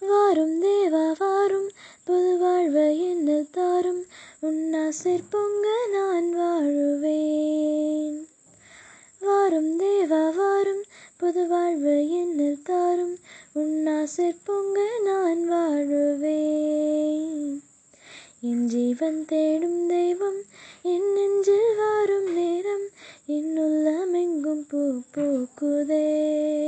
வாரும் தேவா வாரும். புது வாழ்வு என்ன தாரும். உன்னாசிர் பொங்க நான் வாழுவேன். வாரும் தேவா வாரும். புது வாழ்வு என்ன தாரும். உன்னாசிர் பொங்க நான் வாழுவேன். என் ஜீவன் தேடும் தெய்வம் என் நெஞ்சில் வாரும் நேரம். என்னுள்ளம் எங்கும் பூ பூக்குதே.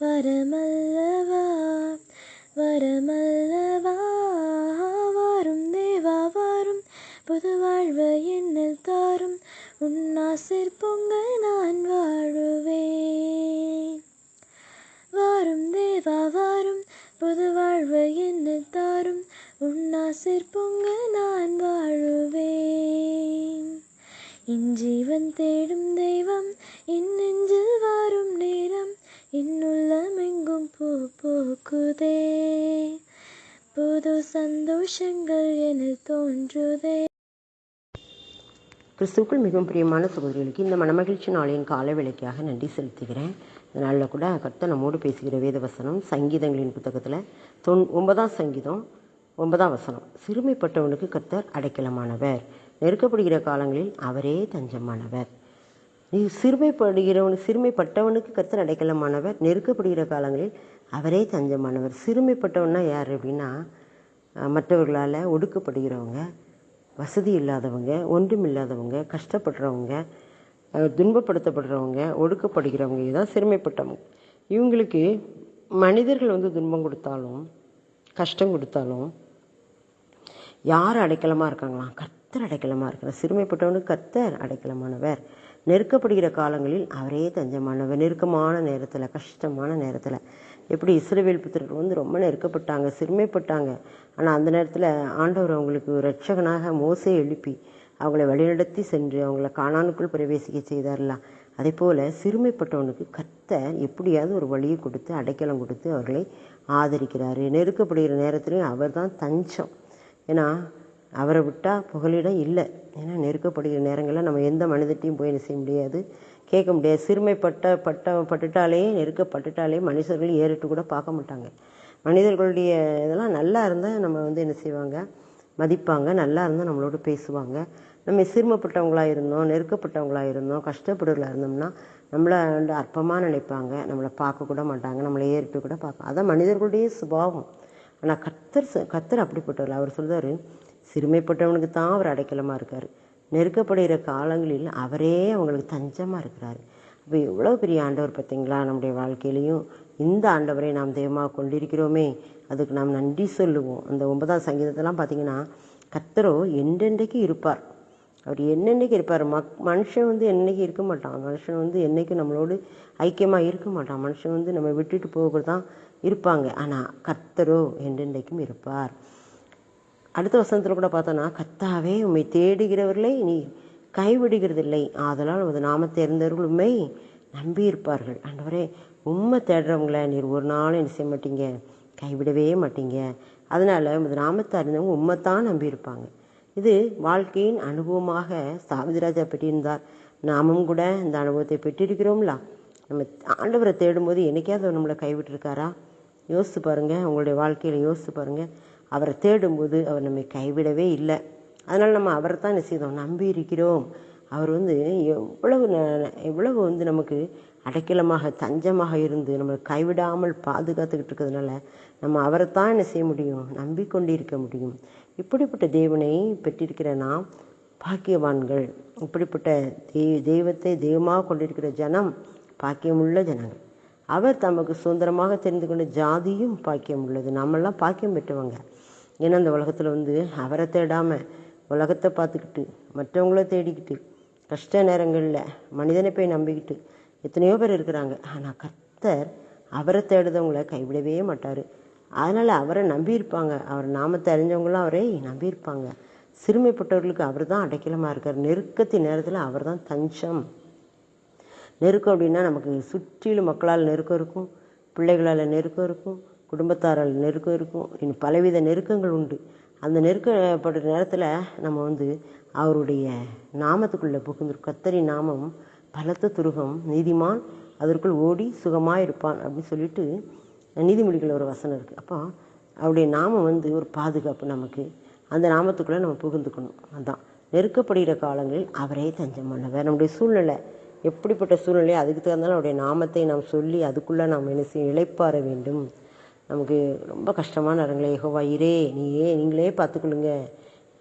வரமல்லவா வரமல்லவா வாரும் தேவா வாரும். புது வாழ்வு என்னில் தாரும். உன்னாசிர் பொங்க நான் வாழுவேன். வாரும் தேவா வாரும். புது வாழ்வு என்னில் தாரும். உன்னாசிர் பொங்க நான் வாழுவேன். என் ஜீவன் தேடும் தெய்வம் என் நெஞ்சில் வாரும் நேரம் என்னுள்ளம் எங்கும் பூ பூக்குதே புது சந்தோஷங்கள் என தோன்றுதே. கிறிஸ்துவுக்குள் மிகவும் பிரியமான சகோதரிகளுக்கு இந்த மனமகிழ்ச்சி நாளின் கால விலைக்காக நன்றி செலுத்துகிறேன். இந்த நாளில் கூட கர்த்தர் நம்மோடு பேசுகிற வேத வசனம் சங்கீதங்களின் புத்தகத்தில் தொன் ஒன்பதாம் சங்கீதம் ஒன்பதாம் வசனம். சிறுமைப்பட்டவனுக்கு கர்த்தர் அடைக்கலமானவர். நெருக்கப்படுகிற காலங்களில் அவரே தஞ்சமானவர். நீ சிறுமைப்படுகிறவன் சிறுமைப்பட்டவனுக்கு கர்த்தர் அடைக்கலமானவர். நெருக்கப்படுகிற காலங்களில் அவரே தஞ்சமானவர். சிறுமைப்பட்டவன்னா யார் அப்படின்னா மற்றவர்களால் ஒடுக்கப்படுகிறவங்க வசதி இல்லாதவங்க ஒன்றும் இல்லாதவங்க கஷ்டப்படுறவங்க துன்பப்படுத்தப்படுறவங்க ஒடுக்கப்படுகிறவங்க இதுதான் சிறுமைப்பட்டவங்க இவங்களுக்கு மனிதர்கள் வந்து துன்பம் கொடுத்தாலும் கஷ்டம் கொடுத்தாலும் யார் அடைக்கலமாக இருக்காங்களாம் கத்தர் அடைக்கலமாக இருக்கிறார். சிறுமைப்பட்டவனுக்கு கத்தர் அடைக்கலமானவர். நெருக்கப்படுகிற காலங்களில் அவரே தஞ்சமானவர். நெருக்கமான நேரத்தில் கஷ்டமான நேரத்தில். எப்படி இஸ்ரவேல் புத்திரர்கள் வந்து ரொம்ப நெருக்கப்பட்டாங்க சிறுமைப்பட்டாங்க. ஆனால் அந்த நேரத்தில் ஆண்டவர் அவங்களுக்கு ரட்சகனாக மோசே எழுப்பி அவங்கள வழிநடத்தி சென்று அவங்கள காணானுக்குள் பிரவேசிக்க செய்தார்லாம் அதே போல் சிறுமைப்பட்டவனுக்கு கர்த்தர் எப்படியாவது ஒரு வழியை கொடுத்து அடைக்கலம் கொடுத்து அவர்களை ஆதரிக்கிறார். நெருக்கப்படுகிற நேரத்துலையும் அவர் தான் தஞ்சம். ஏன்னா அவரை விட்டால் புகலிடம் இல்லை. ஏன்னா நெருக்கப்படுகிற நேரங்களில் நம்ம எந்த மனிதட்டையும் போய் என்ன செய்ய முடியாது. கேட்க முடியாது. சிறுமைப்பட்ட பட்ட பட்டுட்டாலே நெருக்கப்பட்டுட்டாலே மனுஷர்கள் ஏறிட்டு கூட பார்க்க மாட்டாங்க. மனிதர்களுடைய இதெல்லாம் நல்லா இருந்தால் நம்ம வந்து என்ன செய்வாங்க? மதிப்பாங்க. நல்லா இருந்தால் நம்மளோட பேசுவாங்க. நம்ம சிறுமப்பட்டவங்களாக இருந்தோம் நெருக்கப்பட்டவங்களாக இருந்தோம் கஷ்டப்படுறவங்களா இருந்தோம்னா நம்மளை வந்து அற்பமாக நினைப்பாங்க. நம்மளை பார்க்கக்கூட மாட்டாங்க. நம்மளை ஏறிட்டு கூட பார்க்க அதான் மனிதர்களுடைய சுபாவம். ஆனால் கத்தர் ச- கத்தர் அப்படிப்பட்டவர் அவர் சொல்கிறார் சிறுமைப்பட்டவனுக்கு தான் அவர் அடைக்கலமாக இருக்கார். நெருக்கப்படுகிற காலங்களில் அவரே அவங்களுக்கு தஞ்சமாக இருக்கிறார். இப்போ எவ்வளோ பெரிய ஆண்டவர் பார்த்தீங்களா? நம்முடைய வாழ்க்கையிலையும் இந்த ஆண்டவரை நாம் தெய்வமாக கொண்டிருக்கிறோமே. அதுக்கு நாம் நன்றி சொல்லுவோம். அந்த ஒன்பதாம் சங்கீதத்தெல்லாம் பார்த்தீங்கன்னா கத்தரோ என்றென்றைக்கு இருப்பார். அவர் என்னென்னைக்கு இருப்பார்? மக் மனுஷன் வந்து என்னைக்கு இருக்க மாட்டான். மனுஷன் வந்து என்றைக்கும் நம்மளோடு ஐக்கியமாக இருக்க மாட்டான். மனுஷன் வந்து நம்ம விட்டுட்டு போகிறது தான் இருப்பாங்க. ஆனால் கர்த்தரோ என்றென்றைக்கும் இருப்பார். அடுத்த வசனத்தில் கூட பார்த்தோன்னா கத்தாவே உம்மை தேடுகிறவர்களை நீ கைவிடுகிறதில்லை. ஆதலால் உமது நாமத்தை தெரிந்தவர்கள் உண்மை நம்பி இருப்பார்கள். ஆண்டவரே உண்மை தேடுறவங்கள நீர் ஒரு நாளும் என்ன செய்ய மாட்டீங்க? கைவிடவே மாட்டீங்க. அதனால் உமது நாமத்தை அறிந்தவங்க உண்மை நம்பி இருப்பாங்க. இது வாழ்க்கையின் அனுபவமாக சாமிதிராஜா பெற்றிருந்தார். நாமும் கூட இந்த அனுபவத்தை பெற்றிருக்கிறோம்ல? நம்ம ஆண்டவரை தேடும்போது என்றைக்காவது நம்மளை கைவிட்டிருக்காரா? யோசித்து பாருங்க. உங்களுடைய வாழ்க்கையில் யோசித்து பாருங்கள் அவரை தேடும்போது அவர் நம்மை கைவிடவே இல்லை. அதனால் நம்ம அவரை தான் என்ன செய்தோம்? நம்பி இருக்கிறோம். அவர் வந்து எவ்வளவு ந- எவ்வளவு வந்து நமக்கு அடைக்கலமாக தஞ்சமாக இருந்து நம்மளை கைவிடாமல் பாதுகாத்துக்கிட்டு இருக்கிறதுனால நம்ம அவரைத்தான் என்ன செய்ய முடியும்? நம்பிக்கொண்டிருக்க முடியும். இப்படிப்பட்ட தேவனை பெற்றிருக்கிற நாம் பாக்கியவான்கள். இப்படிப்பட்ட தெய் தெய்வத்தை தெய்வமாக கொண்டிருக்கிற ஜனம் பாக்கியமுள்ள ஜனங்கள். அவர் தமக்கு சுதந்திரமாக தெரிந்து கொண்ட ஜாதியும் பாக்கியம் உள்ளது நம்மெல்லாம் பாக்கியம் பெற்றவங்க. ஏன்னா அந்த உலகத்தில் வந்து அவரை தேடாமல் உலகத்தை பார்த்துக்கிட்டு மற்றவங்கள தேடிக்கிட்டு கஷ்ட நேரங்களில் மனிதனை போய் நம்பிக்கிட்டு எத்தனையோ பேர் இருக்கிறாங்க. ஆனால் கர்த்தர் அவரை தேடுதவங்களை கைவிடவே மாட்டார். அதனால் அவரை நம்பியிருப்பாங்க. அவர் நாமத்தை அறிஞ்சவங்களும் அவரை நம்பியிருப்பாங்க. சிறுமைப்பட்டவர்களுக்கு அவர் தான் அடைக்கலமாக இருக்கார். நெருக்கத்தின் நேரத்தில் அவர் தான் தஞ்சம். நெருக்கம் அப்படின்னா நமக்கு சுற்றிலும் மக்களால் நெருக்கம் இருக்கும் பிள்ளைகளால் நெருக்கம் இருக்கும் குடும்பத்தாரால் நெருக்கம் இருக்கும். இன்னும் பலவித நெருக்கங்கள் உண்டு. அந்த நெருக்கப்படுற நேரத்தில் நம்ம வந்து அவருடைய நாமத்துக்குள்ளே புகுந்து கத்தரி நாமம் பலத்த துருகம் நீதிமான் அதற்குள் ஓடி சுகமாக இருப்பான் அப்படின்னு சொல்லிட்டு நீதிமொழிகள் ஒரு வசனம் இருக்குது அப்போ அவருடைய நாமம் வந்து ஒரு பாதுகாப்பு நமக்கு. அந்த நாமத்துக்குள்ளே நம்ம புகுந்துக்கணும். அதுதான் நெருக்கப்படுகிற காலங்களில் அவரே தஞ்சம் பண்ணவர் நம்முடைய சூழ்நிலை எப்படிப்பட்ட சூழ்நிலை அதுக்கு தகுந்தாலும் அவருடைய நாமத்தை நாம் சொல்லி அதுக்குள்ளே நாம் என்ன செய்ய இளைப்பாற வேண்டும்? நமக்கு ரொம்ப கஷ்டமான நேரங்களே யெகோவா இரே நீயே நீங்களே பார்த்துக்கொள்ளுங்க.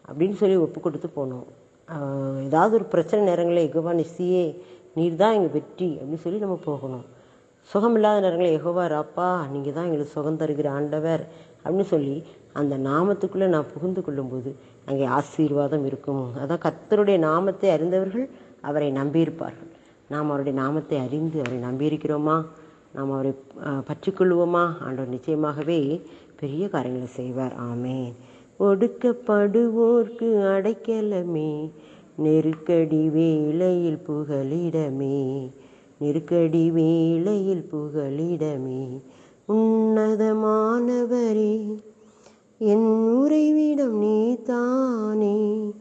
அப்படின்னு சொல்லி ஒப்பு கொடுத்து போகணும் ஏதாவது ஒரு பிரச்சனை நேரங்களே யெகோவா நெசியே நீர் தான் எங்கள் வெற்றி. அப்படின்னு சொல்லி நம்ம போகணும். சுகமில்லாத நேரங்களில் யெகோவா ராப்பா நீங்கள் தான் எங்களுக்கு சுகம் தருகிற ஆண்டவர். அப்படின்னு சொல்லி அந்த நாமத்துக்குள்ளே நான் புகுந்து கொள்ளும்போது அங்கே ஆசீர்வாதம் இருக்கும். அதான் கர்த்தருடைய நாமத்தை அறிந்தவர்கள் அவரை நம்பியிருப்பார்கள். நாம் அவருடைய நாமத்தை அறிந்து அவரை நம்பியிருக்கிறோமா? நாம் அவரை அஹ், பற்றிக்கொள்வோமா? ஆண்டவர் நிச்சயமாகவே பெரிய காரியங்களை செய்வார். ஆமே ஒடுக்கப்படுவோர்க்கு அடைக்கலமே. நெருக்கடி வேளையில் புகலிடமே. நெருக்கடி வேளையில் புகலிடமே. உன்னதமானவரே என் உறைவிடம் நீ தானே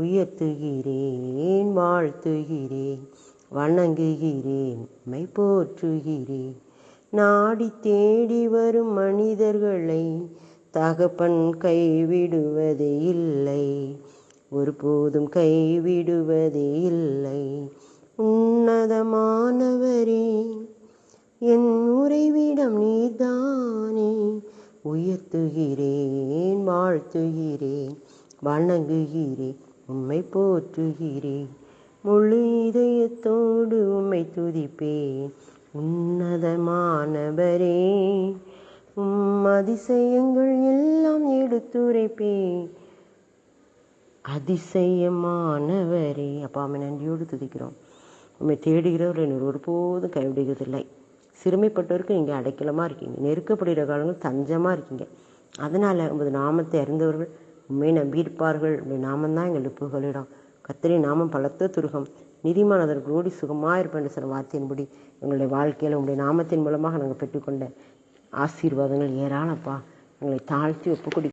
உயர்த்துகிறேன் வாழ்த்துகிறேன். வணங்குகிறேன். மை போற்றுகிறேன் நாடி தேடி வரும் மனிதர்களை தகப்பன் கைவிடுவது இல்லை. ஒருபோதும் கைவிடுவதே இல்லை. உன்னதமானவரே என் உறைவிடம் நீதானே உயர்த்துகிறேன் வாழ்த்துகிறேன் வணங்குகிறேன் உண்மை போற்றுகிறேன். முழு இதயத்தோடு உம்மை துதிப்பேன். உன்னதமானவரே உம் அதிசயங்கள் எல்லாம் எடுத்துரைப்பேன். அதிசயமானவரே அப்பா அம்மை நன்றியோடு துதிக்கிறோம். உண்மை தேடுகிறவர் என்னை ஒருபோதும் கைவிடுகிறதில்லை சிறுமைப்பட்டவருக்கு நீங்கள் அடைக்கலமாக இருக்கீங்க. நெருக்கப்படுகிற காலங்கள் தஞ்சமாக இருக்கீங்க. அதனால் உமது நாமத்தை அறிந்தவர்கள் உண்மை நம்பியிருப்பார்கள். உடைய நாமந்தான் எங்கள் புகழிடம் கத்திரி நாமம் பலத்த துருகம். நீதிமான் அதற்கு ஓடி சுகமாக இருப்பேன் என்று சொன்ன வார்த்தையின்படி எங்களுடைய வாழ்க்கையில் உங்களுடைய நாமத்தின் மூலமாக நாங்கள் பெற்றுக்கொண்ட ஆசீர்வாதங்கள் ஏராளப்பா. எங்களை தாழ்த்தி ஒப்பு